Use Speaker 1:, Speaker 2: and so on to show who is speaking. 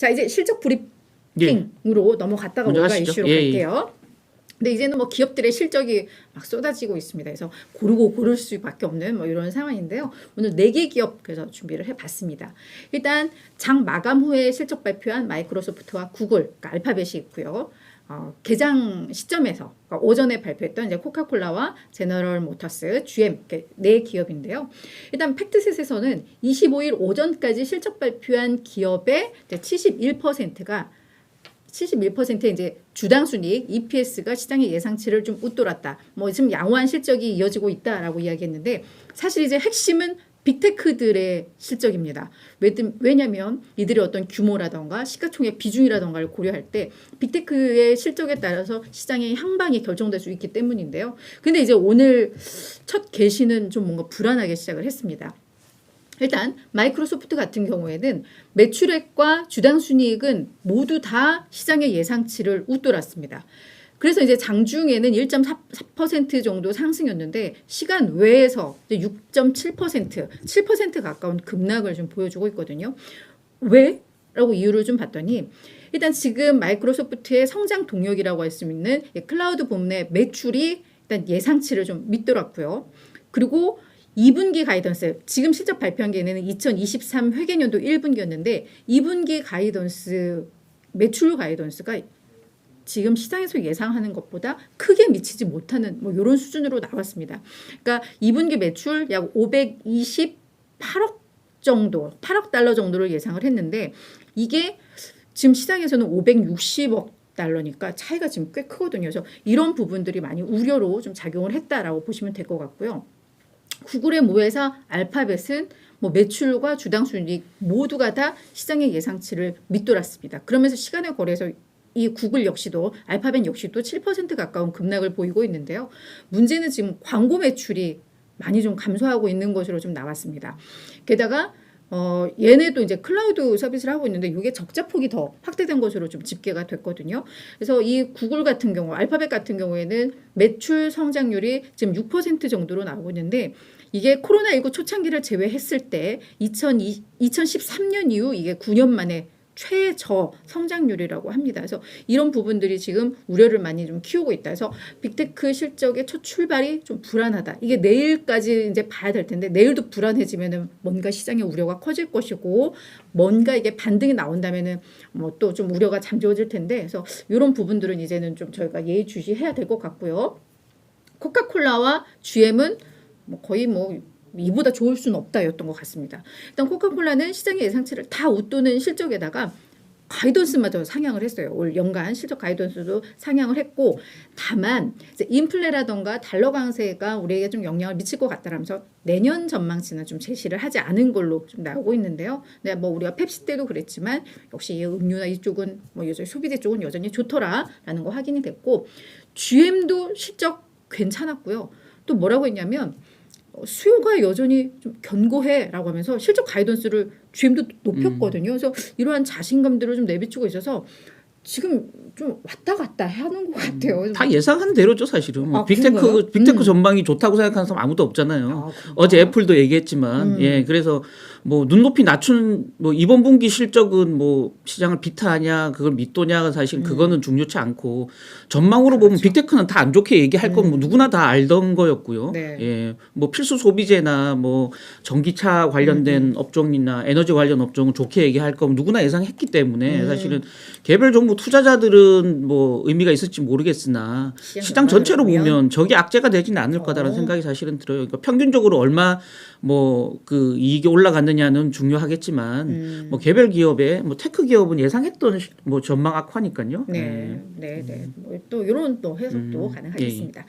Speaker 1: 자 이제 실적 브리핑으로 넘어갔다가
Speaker 2: 먼저
Speaker 1: 뭔가. 이슈로
Speaker 2: 예, 예.
Speaker 1: 갈게요. 근데 이제는 뭐 기업들의 실적이 막 쏟아지고 있습니다. 그래서 고르고 고를 수밖에 없는 뭐 이런 상황인데요. 오늘 네 개 기업 그래서 준비를 해봤습니다. 일단 장 마감 후에 실적 발표한 마이크로소프트와 구글, 그러니까 알파벳이 있고요. 어, 개장 시점에서 그러니까 오전에 발표했던 이제 코카콜라와 제너럴 모터스, GM 네 기업인데요. 일단 팩트셋에서는 25일 오전까지 실적 발표한 기업의 71%가 71%의 이제 주당 순이익 EPS가 시장의 예상치를 좀 웃돌았다. 뭐 지금 양호한 실적이 이어지고 있다라고 이야기했는데 사실 이제 핵심은 빅테크들의 실적입니다. 왜- 왜냐하면 이들의 어떤 규모라던가 시가총액 비중이라던가를 고려할 때 빅테크의 실적에 따라서 시장의 향방이 결정될 수 있기 때문인데요. 근데 이제 오늘 첫 개시는 좀 뭔가 불안하게 시작을 했습니다. 일단 마이크로소프트 같은 경우에는 매출액과 주당 순이익은 모두 다 시장의 예상치를 웃돌았습니다. 그래서 이제 장중에는 1.4% 정도 상승이었는데 시간 외에서 6.7% 7% 가까운 급락을 좀 보여주고 있거든요. 왜? 라고 이유를 좀 봤더니 일단 지금 마이크로소프트의 성장 동력이라고 할 수 있는 이 클라우드 부문의 매출이 일단 예상치를 좀 밑돌았고요. 그리고 2분기 가이던스 지금 실적 발표한 게 있는 2023 회계년도 1분기였는데 2분기 가이던스 매출 가이던스가 지금 시장에서 예상하는 것보다 크게 미치지 못하는 뭐 이런 수준으로 나왔습니다. 그러니까 2분기 매출 약 528억 정도, 8억 달러 정도를 예상을 했는데 이게 지금 시장에서는 560억 달러니까 차이가 지금 꽤 크거든요. 그래서 이런 부분들이 많이 우려로 좀 작용을 했다라고 보시면 될 것 같고요. 구글의 모회사 알파벳은 뭐 매출과 주당 순이익 모두가 다 시장의 예상치를 밑돌았습니다. 그러면서 시간의 거래에서 이 구글 역시도 알파벳 역시도 7% 가까운 급락을 보이고 있는데요. 문제는 지금 광고 매출이 많이 좀 감소하고 있는 것으로 좀 나왔습니다. 게다가 어, 얘네도 이제 클라우드 서비스를 하고 있는데 이게 적자폭이 더 확대된 것으로 좀 집계가 됐거든요. 그래서 이 구글 같은 경우, 알파벳 같은 경우에는 매출 성장률이 지금 6% 정도로 나오고 있는데 이게 코로나19 초창기를 제외했을 때 2002, 2013년 이후 이게 9년 만에 최저 성장률이라고 합니다. 그래서 이런 부분들이 지금 우려를 많이 좀 키우고 있다. 그래서 빅테크 실적의 첫 출발이 좀 불안하다. 이게 내일까지 이제 봐야 될 텐데 내일도 불안해지면은 뭔가 시장의 우려가 커질 것이고 뭔가 이게 반등이 나온다면은 뭐 또 좀 우려가 잠재워질 텐데 그래서 이런 부분들은 이제는 좀 저희가 예의주시해야 될 것 같고요. 코카콜라와 GM은 뭐 거의 뭐 이보다 좋을 수는 없다였던 것 같습니다. 일단 코카콜라는 시장의 예상치를 다 웃도는 실적에다가 가이던스마저 상향을 했어요. 올 연간 실적 가이던스도 상향을 했고 다만 인플레라던가 달러 강세가 우리에게 좀 영향을 미칠 것 같다라면서 내년 전망치는 좀 제시를 하지 않은 걸로 좀 나오고 있는데요. 네, 뭐 우리가 펩시 때도 그랬지만 역시 이 음료나 이쪽은 뭐 여전히 소비재 쪽은 여전히 좋더라라는 거 확인이 됐고 GM도 실적 괜찮았고요. 또 뭐라고 했냐면 어, 수요가 여전히 좀 견고해라고 하면서 실적 가이던스를 GM도 높였거든요. 그래서 이러한 자신감들을 좀 내비치고 있어서 지금 좀 왔다 갔다 하는 것 같아요.
Speaker 2: 다 예상한 대로죠 사실은. 뭐
Speaker 1: 아,
Speaker 2: 빅테크
Speaker 1: 그런가요?
Speaker 2: 빅테크
Speaker 1: 음.
Speaker 2: 전망이 좋다고 생각하는 사람 아무도 없잖아요.
Speaker 1: 아?
Speaker 2: 어제 애플도 얘기했지만
Speaker 1: 음.
Speaker 2: 예 그래서 뭐 눈높이 낮춘 뭐 이번 분기 실적은 뭐 시장을 비타하냐 그걸 밑도냐가 사실 그거는 중요치 않고 전망으로 보면
Speaker 1: 음. 그렇죠.
Speaker 2: 빅테크는 다 안 좋게 얘기할 건뭐 누구나 다 알던 거였고요.
Speaker 1: 네.
Speaker 2: 예 뭐 필수 소비재나 뭐 전기차
Speaker 1: 음,
Speaker 2: 관련된 업종이나 에너지 관련 업종은 좋게 얘기할 건 누구나 예상했기 때문에
Speaker 1: 음.
Speaker 2: 사실은 개별 정부 투자자들은 뭐 의미가 있을지 모르겠으나
Speaker 1: 시장
Speaker 2: 시장
Speaker 1: 전체로 보면?
Speaker 2: 보면 저게 악재가 되지는 않을 거다라는
Speaker 1: 어.
Speaker 2: 생각이 사실은 들어요. 그러니까 평균적으로 얼마 뭐 그 이익이 올라 갔느냐는 중요하겠지만
Speaker 1: 음.
Speaker 2: 뭐 개별 기업의 뭐 테크 기업은 예상했던 시- 뭐 전망 악화니까요.
Speaker 1: 네, 네, 네. 뭐또 이런 또 해석도
Speaker 2: 음,
Speaker 1: 가능하겠습니다.